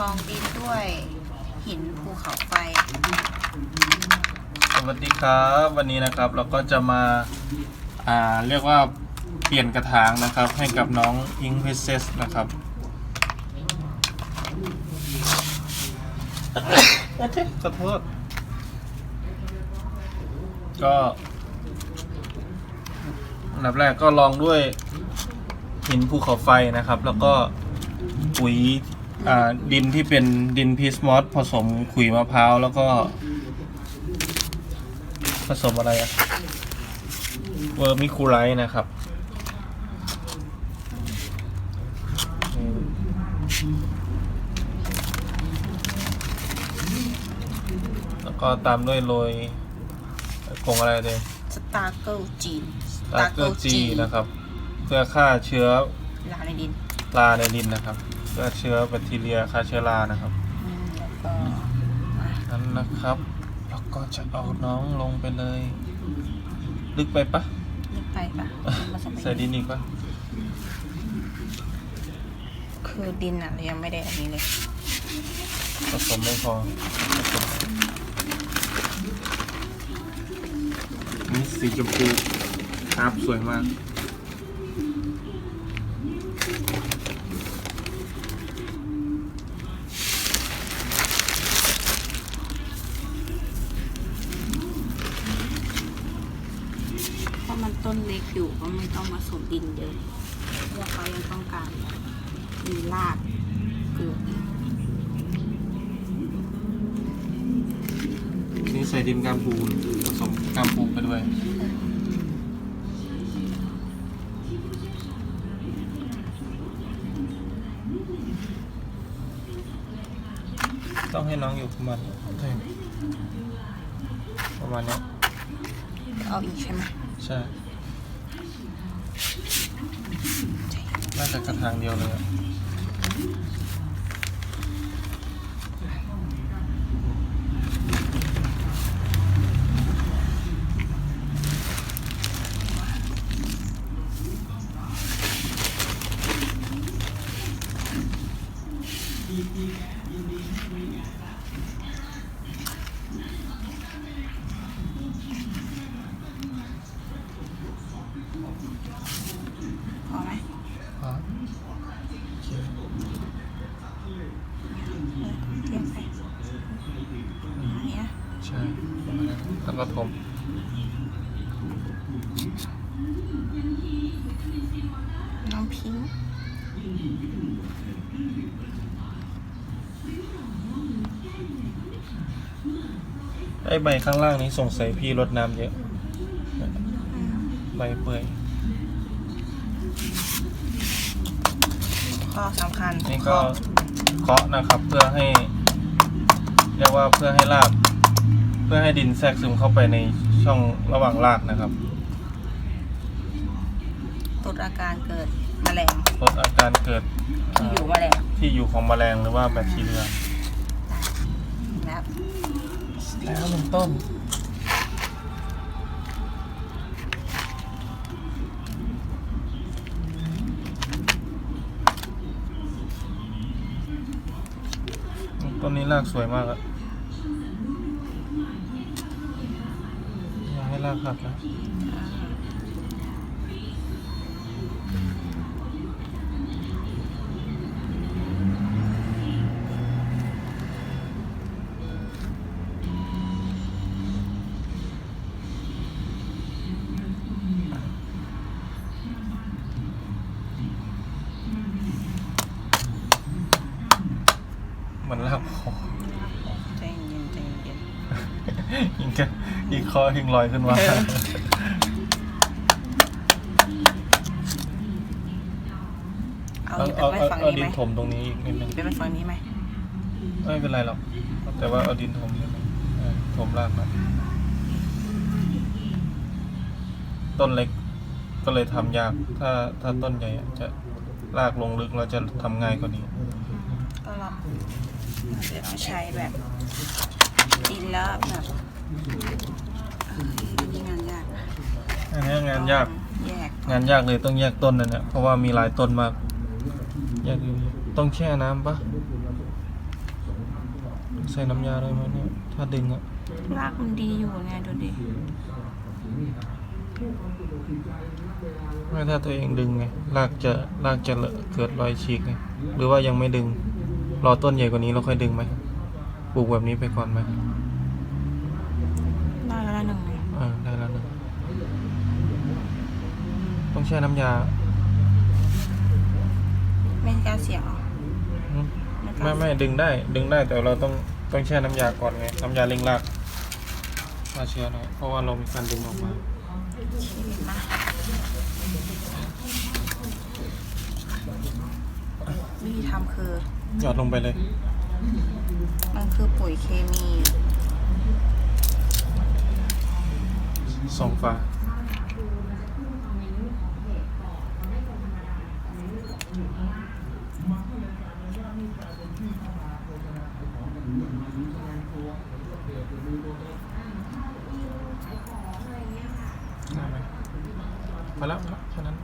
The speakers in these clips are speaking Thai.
รองดินด้วย หินภูเขาไฟ สวัสดีครับ วันนี้นะครับเราก็จะมาอ่าเรียกว่าเปลี่ยนกระถางนะครับ ให้กับน้องอิงเพเซสนะครับ ขอโทษก็อันดับแรกก็ลองด้วยหินภูเขาไฟนะครับ แล้วก็ปุ๋ย ดินที่เป็นดินพีสมอสผสมขุยมะพร้าวแล้วก็ ผสมอะไรอะเวอร์มิคูไลท์นะครับอืมแล้วก็ตามด้วยโรยผงอะไรเดยสตาร์เกิลจีนตาเกอร์จีนะครับ เพื่อฆ่าเชื้อลาในดินราในดินนะครับ เพื่อเชื้อแบคทีเรียฆ่าเชื้อรานะครับอืมแล้วก็มานั้นนะครับ แล้วก็จะเอาน้องลงไปเลย ลึกไปปะลึกไปปะผสมไปใส่ดินอีกปะคือดินอะเรายังไม่ได้อันนี้เลยผสมไม่พอผสมนี่สีชมพูครับสวยมาก เพราะมันต้นเล็ กอยู่ก็ไม่ต้องผสมดินเยอะเพราะว่าเขายังต้องการมีรากเกิดอีกนี่ใส่ดินกามปูผสมกามปูไปด้วยต้องให้น้องอยู่ประมาณนี้ประมาณเนี้ยเอาอีกใช่ไหมใช่ น่าจะกระทางเดียวเลยอะพอไหม อ๋อโอเค เทียบไปอันเนี้ย ใช่ประมาณนั้นแล้วก็ถมน้องพิงค์ไอ้ใบข้างล่างนี้สงสัยพี่รดน้ำเยอะ ใบเปื่อยข้อสำคัญนี่ก็เคาะนะครับเพื่อให้ เรียกว่าเพื่อให้ราก เพื่อให้ดินแทรกซึมเข้าไปในช่องระหว่างรากนะครับลดอาการเกิดแมลงลดอาการเกิดที่อยู่แมลงที่อยู่ของแมลงหรือว่าแบคทีเรียแล้วแล้วหนึ่งต้นต้นนี้รากสวยมากอะ อยากให้รากหัก คอยิงลอยขึ้นมา เอาเอาอีกเอาไปเอาฝั่งเอานี้ดิไหมนถมตรงนี้อีกนิดนึงเป็นฝั่งนี้ไหมไม่เป็นไรหรอก แต่ว่าเอาดินถมนิดนึงเออถมรากมาต้นเล็กก็เลยทำยาก ถ้าถ้าต้นใหญ่อะจะรากลงลึกเราจะทำง่ายกว่านี้ ก็เราเดี๋ยวต้องใช้แบบดินแล้วแบบเออนี่งานยากนะ อันนี้ งานยาก แยกงานยากเลยต้องแยกต้นนั่นเนี่ยเพราะว่ามีหลายต้นมากแยกอยู่ต้องแช่น้ำปะใส่น้ำยาได้ไหมเนี่ยถ้าดึงอะรากมันดีอยู่ไงดูดิไม่ถ้าตัวเองดึงไงรากจะรากจะเลอะเกิดรอยฉีกไงหรือว่ายังไม่ดึง รอต้นใหญ่กว่านี้แล้วค่อยดึงไหมปลูกแบบนี้ไปก่อนไหม ได้แล้วละหนึ่งเลย เออได้แล้วหนึ่ง ต้องแช่น้ำยาไม่การเสียงเหรอหึการไม่ไม่ดึงได้ ดึงได้แต่เราต้องต้องแช่น้ำยาก่อนไงน้ำยาเล็งรากฆ่าเชื้อหน่อยเพราะว่าเรามีการดึงออกมา ชีวิตมาวิธีทำคือ หยอดลงไปเลย มันคือปุ๋ยเคมี สองฝาได้ไหมพอแล้วพอแล้วแค่นั้น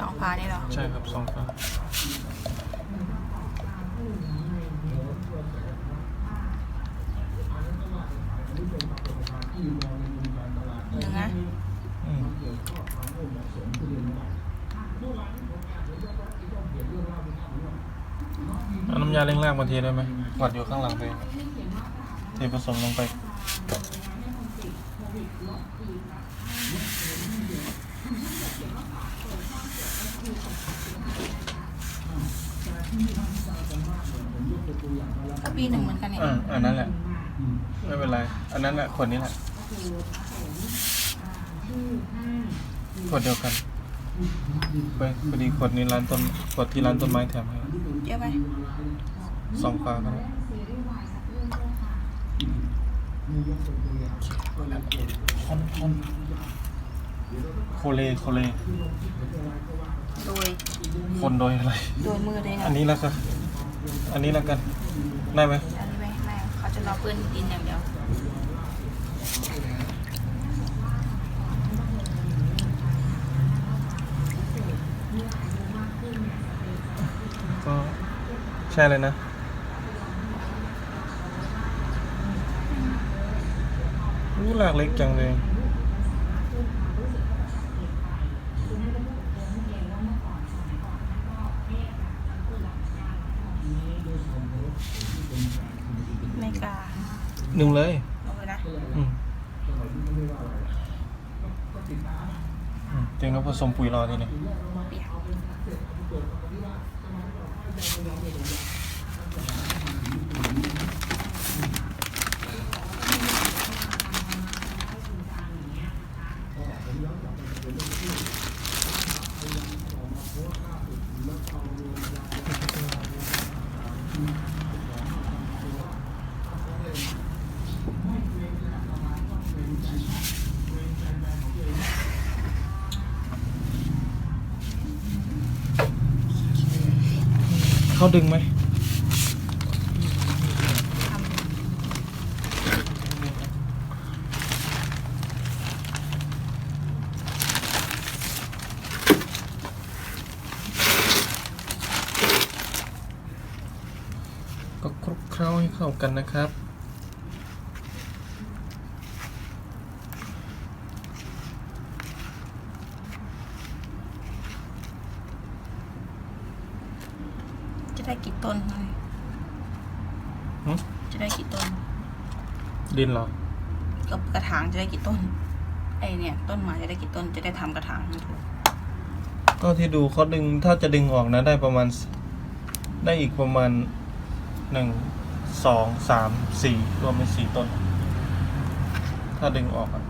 สองฟ้าได้เหรอ ใช่ครับสองฝา ห นึ่งนะอืมเอาน้ำยาเร่งแรกมาเทได้ไหมหวัดอยู่ข้างหลังไปเทผสมลงไป ก็ปีหนึ่งเหมื อนกันเนี่ยอ่าอันนั้นแหละ ไม่เป็นไร อันนั้นแหละขวดนี้แหละขวดเดียวกันไปพอดีขวดนี้ร้านต้นขวดที่ร้านต้นไม้แถมให้เยอะไหมสองฝาครับคนคนโคเลโคเลโดยคนโดยอะไร โดยมือเลยนะอันนี้แล้วกันอันนี้แล้วกัน ได้ไหม เขาจะรอเปื้อนกินอย่างเดียวก็แช่เลยนะ รู้หลากเล็กจังเลย ไม่กล้า หนึ่งเลยลงเลยนะอืมอืมเตียงก็ผสมปุ๋ยรอทีนี้ เปียก เขาดึงไหมก็คลุกเคล้าให้เข้ากันนะครับ ได้กี่ต้นเลยหึจะได้กี่ต้น ดินเหรอ กับกระถางจะได้กี่ต้น ไอเนี่ย ต้นไม้จะได้กี่ต้น จะได้ทำกระถางให้ถูกก็ที่ดูเขาดึงถ้าจะดึงออกนะได้ประมาณ ได้อีกประมาณหนึ่งสองสามสี่รวมเป็นสี่ต้น ถ้าดึงออกอะ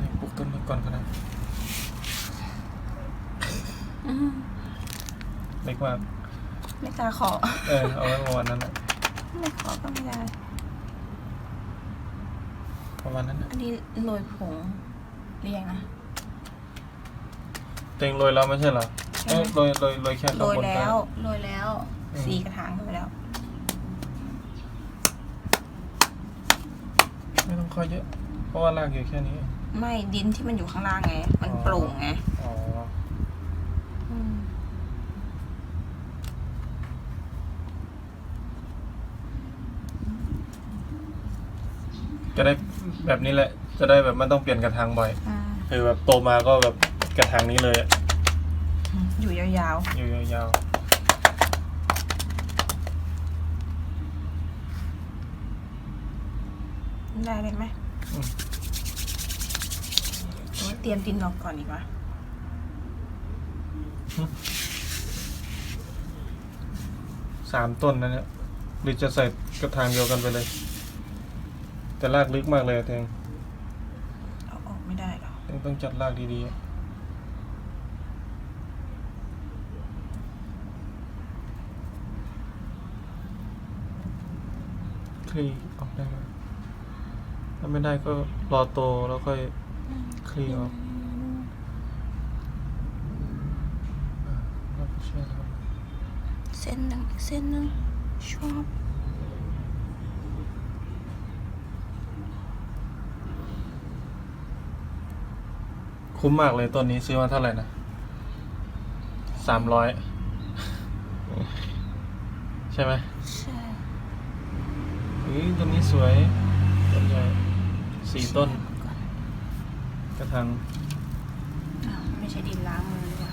นี่ปลูกต้นนี้ก่อนก็ได้ อืม เล็ กมากไม่กล้าขอ เออเอาไว้ประมาณนั้นแหละไม่ขอก็ไม่ได้ ประมาณนั้นนะอันนี้โรยผงเรียงนะ เต็งโรยแล้วไม่ใช่เหรอใช่เอ้ยโรยโรยโรยแค่โรข้างยบนแล้ก็วโรยแล้วอืมสี่กระถางไปแล้ว ไม่ต้องค่อยเยอะ เพราะว่ารากอยู่แค่นี้เองไม่ดินที่มันอยู่ข้างล่างไง มันโปร่งไง อ๋อ อืม จะได้แบบนี้แหละ จะได้แบบไม่ต้องเปลี่ยนกระถางบ่อย อ่าคือแบบโตมาก็แบบกระถางนี้เลยอะอยู่ยาวอยู่ยาวๆ ได้เลยไหมๆอืมหรือว่าเตรียมดินออกก่อนดีกว่าสามต้นนะเนี่ยหรือจะใส่กระถางเดียวกันไปเลย แต่รากลึกมากเลยอะแตงเอาออกไม่ได้หรอแตงต้องจัดรากดีๆอะคลี่ออกได้ไหมถ้าไม่ได้ก็รอโตแล้วค่อยคลี่ออกอะแล้วก็เชื่อแล้ว เส้นหนึ่งอีกเส้นหนึ่งชอบ คุ้มมากเลยต้นนี้ซื้อมาเท่าไหร่นะสามร้อยใช่ไหมใช่อุ้ยต้นนี้สวยต้นใหญ่สี่ต้นก่อนกระถางอ้าวไม่ใช่ดินล้างมือดีกว่า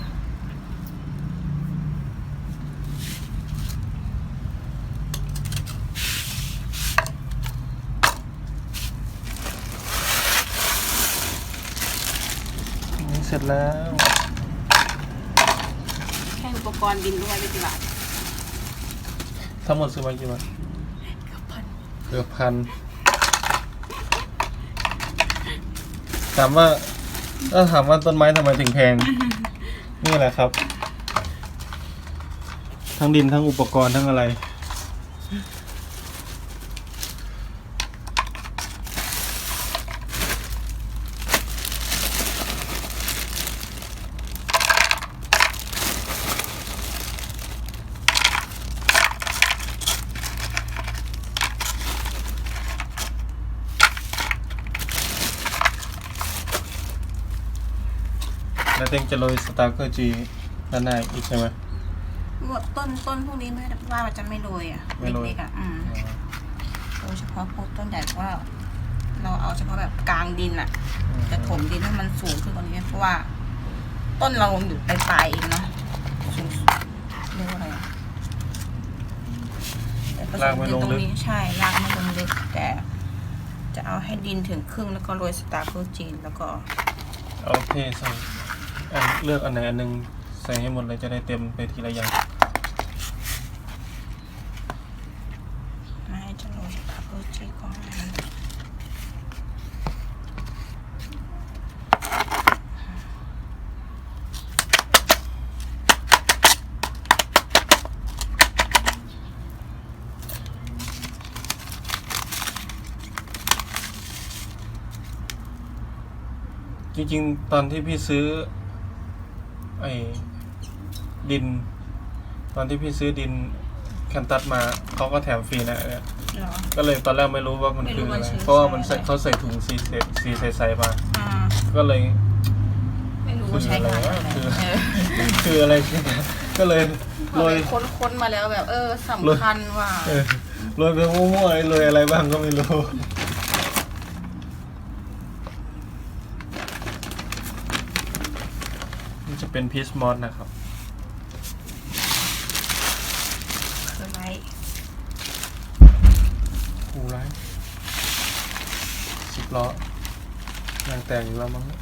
นี่เสร็จ แล้ว แค่อุปกรณ์ดินด้วยไม่กี่บาททั้งหมดซื้อมากี่บาทกับพันเกือบพันถามว่าถ้าถามว่าต้นไม้ทำไมถึงแพง นี่แหละครับ ทั้งดินทั้งอุปกรณ์ทั้งอะไร ต็งจะโรยสตาร์เกอร์จีด้านหน้าอีกใช่ไหมหมดต้นต้นพวกนี้ไม่ได้ว่ามันจะไม่โรยอะไม่โรย เล็กๆอะอืมโดยเฉพาะพวกต้นใหญ่เพราะว่า เราเอาเฉพาะแบบกลางดินอะ จะถมดินให้มันสูงขึ้นกว่านี้เพราะว่า ต้นเราอยู่ปลายๆเองเนาะสูงเรียกว่าอะไรอะแต่ผสรากมไม่ดิลนงตรงลึกนี้ใช่รากไม่ลงลึกแต่ จะเอาให้ดินถึงครึ่งแล้วก็โรยสตาร์โคจีนแล้วก็เอาเทใส่อัน เลือกอันไหนอันหนึ่งใส่ให้หมดเลยจะได้เต็มไปทีละอย่างไม่จะโรยจีก่อนจริงๆ ตอนที่พี่ซื้อ ไอ้ดิน ตอนที่พี่ซื้อดินแคนตัสมาเขาก็แถมฟรีนะเนี่ยเหรอ ก็เลยตอนแรกไม่รู้ว่ามันไม่รู้คืออะไรว่าซื้อเพราะว่ามันใส่ใส่อะไร เขาใส่ถุงซีเซซีใสๆมาอ่าก็เลย ไม่รู้ว่าใช้งานอะไรคือเออคืออะไรใช่ไหมก็เลยโรยค้นค้นๆมาแล้วแบบ เออสำคัญว่า เออโรยไปมั่วๆโรยอะไรบ้างก็ไม่รู้ นี่จะ เป็นพีชมอสนะครับคือไรหูร้ายสิบล้อยางแตกอยู่แล้วมั้งเนี่ย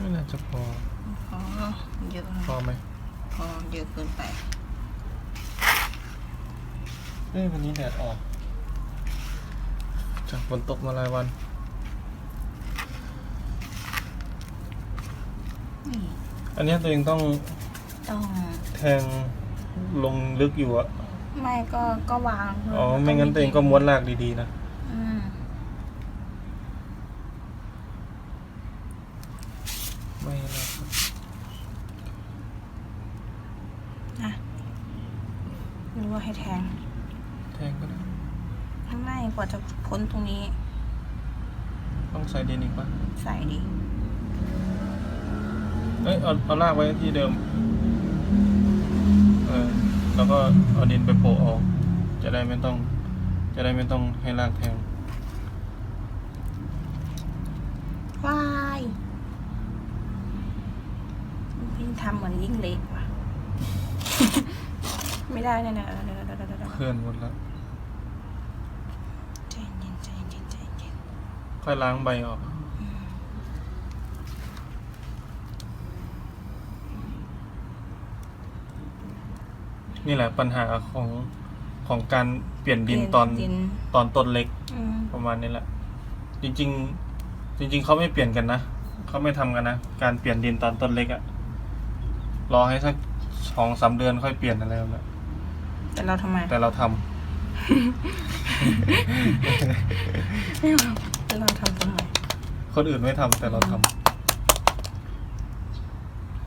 ไม่น่าจะพออ๋อเยอะพอไหมพอเยอะเกินไป เอ้ยวันนี้แดดออก จากฝนตกมาหลายวัน อันเนี้ยตัวเองต้องต้องแทงลงลึกอยู่อะไม่ก็ก็วางอ๋อไม่งั้นตัวเองก็ม้วนรากดีๆนะอืมไม่นะอะรู้ว่าให้แทง แทงก็ได้ไม่กว่าจะพ้นตรงนี้ ต้องใส่ดินอีกปะใส่ดิเอ้ยเอาเอารากไว้ที่เดิม เออ แล้วก็เอาดินไปโปะเอาจะจะได้ไม่ต้อง จะได้ไม่ต้องให้ลากแทงวายพี่ทำเหมือนยิ่งเล็กว่ะ ไม่ได้แน่ๆเดี๋ยวเดี๋ยวเดี๋ยวเดี๋ยวเดี๋ยวเพื่อนหมดแล้วใจเย็นใจเย็นใจเย็นค่อยล้างใบออก นี่แหละปัญหาของของการเปลี่ยนดินตอนดิน ตอนต้นเล็กอืมประมาณนี้แหละ จริง ๆ จริง ๆเขาไม่เปลี่ยนกันนะเขาไม่ทำกันนะการเปลี่ยนดินตอนต้นเล็กอะรอให้สักสองสามเดือนค่อยเปลี่ยนอะไรแบบนั้นแต่เราทำไมแต่เราทำแต่เราทำทำไมคนอื่นไม่ทำแต่เราทำ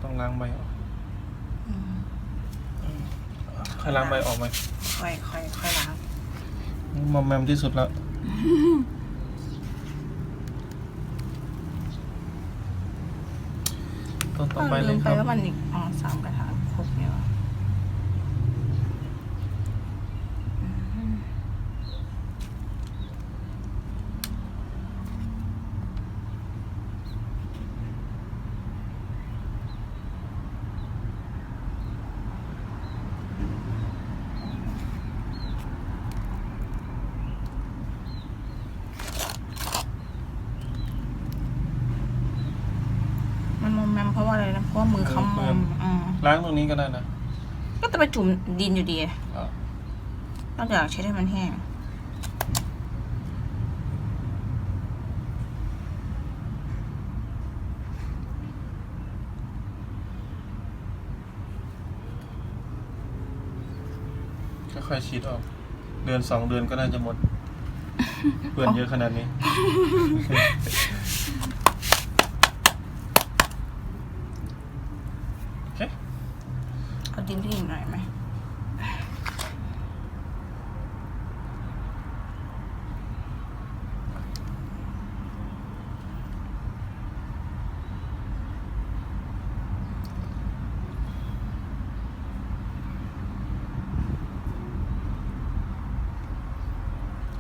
ต้องล้างใบออก อืม ค่อยล้างใบออกไหมค่อยค่อยค่อยล้างมอมแมมที่สุดแล้ว ต้นต่อไปเลลืยมคไปรับ ว่ามันอีกอ๋อสามกระถางครบเนี่ยวะอืม มันมอมแมมเพราะว่าอะไรนะ เพราะว่ามือเขามอมอืม ล้างตรงนี้ก็ได้นะก็จะไปจุ่มดินอยู่ดีอะนอกจากใช้ให้มันแห้งค่อยๆฉีดออก เดือนสองเดือนก็น่าจะหมด เปื่อนเยอะขนาดนี้ โอเค เอาดินที่อีกหน่อยไหม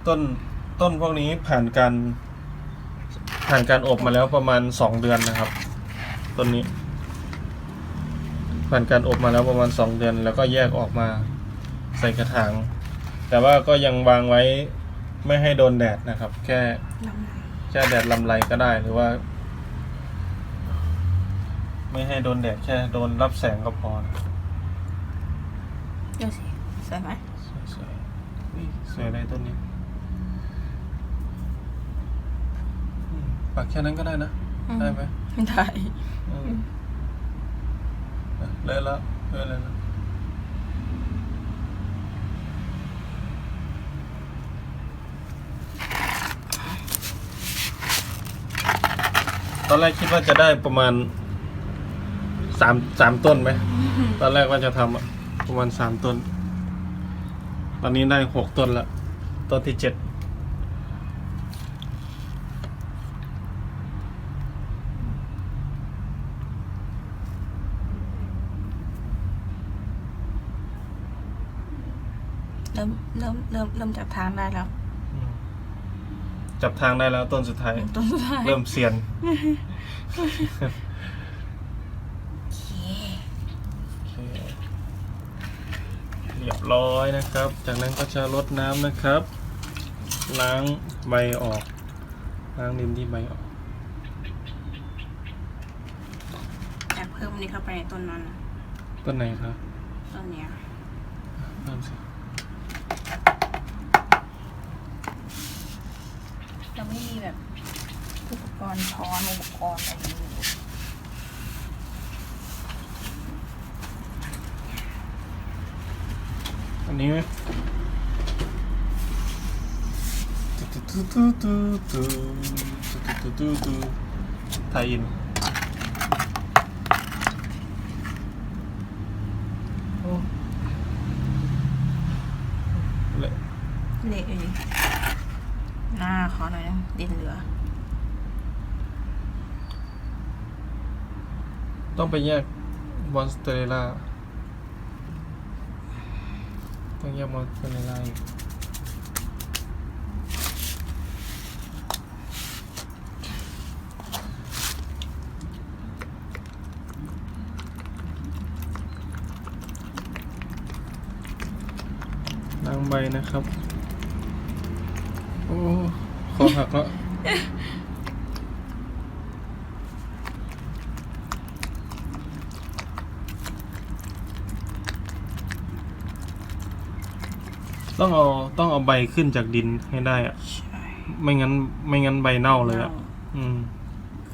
ต้นต้นพวกนี้ผ่านการผ่านการอบมาแล้วประมาณสองเดือนนะครับ ต้นนี้ ผ่านการอบมาแล้วประมาณสองเดือน แล้วก็แยกออกมาใส่กระถาง แต่ว่าก็ยังวางไว้ไม่ให้โดนแดดนะครับ แค่ลำไหนแค่แดดลำไรก็ได้หรือว่า ไม่ให้โดนแดดแค่โดนรับแสงก็พอนะเดี๋ยวสิสวยไหมสวยๆอุ๊ยสวยเลยต้นนี้อืมปักแค่นั้นก็ได้นะอืมได้ไหมไม่ได้ อืมอะ เลยแล้วเลยแล้วนะตอนแรกคิดว่าจะได้ประมาณสามสามต้นไหม ตอนแรกว่าจะทำอะประมาณสามต้น ตอนนี้ได้หกต้นละต้นที่เจ็ด เริ่มเริ่มเริ่มเริ่มจับทางได้แล้วอืมจับทางได้แล้วต้นสุดท้าย ต้นสุดท้าย เริ่มเซียนโอเคโอเคเรียบร้อยนะครับ จากนั้นก็จะลดน้ำนะครับ ล้างใบออก ล้างดินที่ใบออกแอบเพิ่มอันนี้เข้าไปในต้นนั้นนะต้นไหนครับ ต้นเนี้ยเริ่มสิ เราไม่มีแบบ อนช้อนอุปกรณ์อะไรอยู่อันนี้ไหมตุ๊ตุ๊ตุ๊ตุ๊ตุ๊ตูตูตูตูไทยอินโอ้เละ เละเลยหน้าขอหน่อยนะดินเหลือ ต้อง ไปแยกบอนสเตเรล่าต้องแยกมาเป็นอะไรอีกล้างใบนะครับ โอ้คอหักแล้ว ต้องเอาต้องเอา ใบขึ้นจากดินให้ได้อะใช่ไม่งั้น ไม่งั้นใบเน่าเลยอะอืม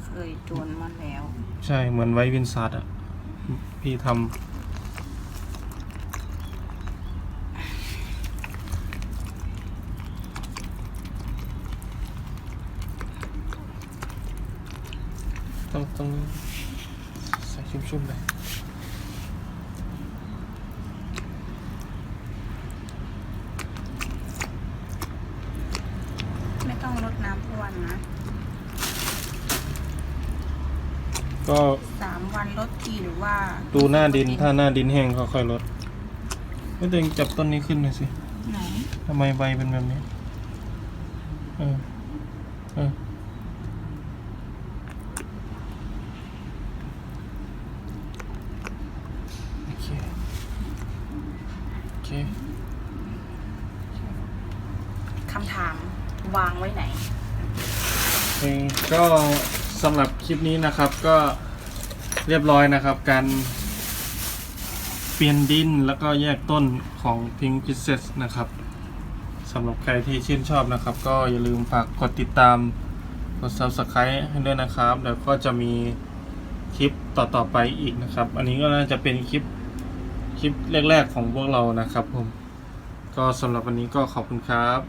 เคยจวนมาแล้ว ใช่เหมือนไว้วินซัดอะพี่ทำต้องต้องใส่ชุ่มๆเลย ต้องรดน้ำทุกวันนะก็สามวันลดทีหรือว่าดูหน้าดินถ้าหน้าดินแห้งก็ค่อยลดไม่ตัวเองจับต้นนี้ขึ้นหน่อยสิไหนทำไมใบเป็นแบบนี้เออเออโอเค โอเค คำถาม วางไว้ไหน ก็สำหรับคลิปนี้นะครับก็เรียบร้อยนะครับ การเปลี่ยนดินแล้วก็แยกต้นของ Pink Princess นะครับสำหรับใครที่ชื่นชอบนะครับ ก็อย่าลืมฝากกดติดตามกด Subscribe ให้ด้วยนะครับเดี๋ยวก็จะมีคลิปต่อๆไปอีกนะครับ อันนี้ก็น่าจะเป็นคลิปคลิปแรกๆของพวกเรานะครับผม ก็สำหรับวันนี้ก็ขอบคุณครับ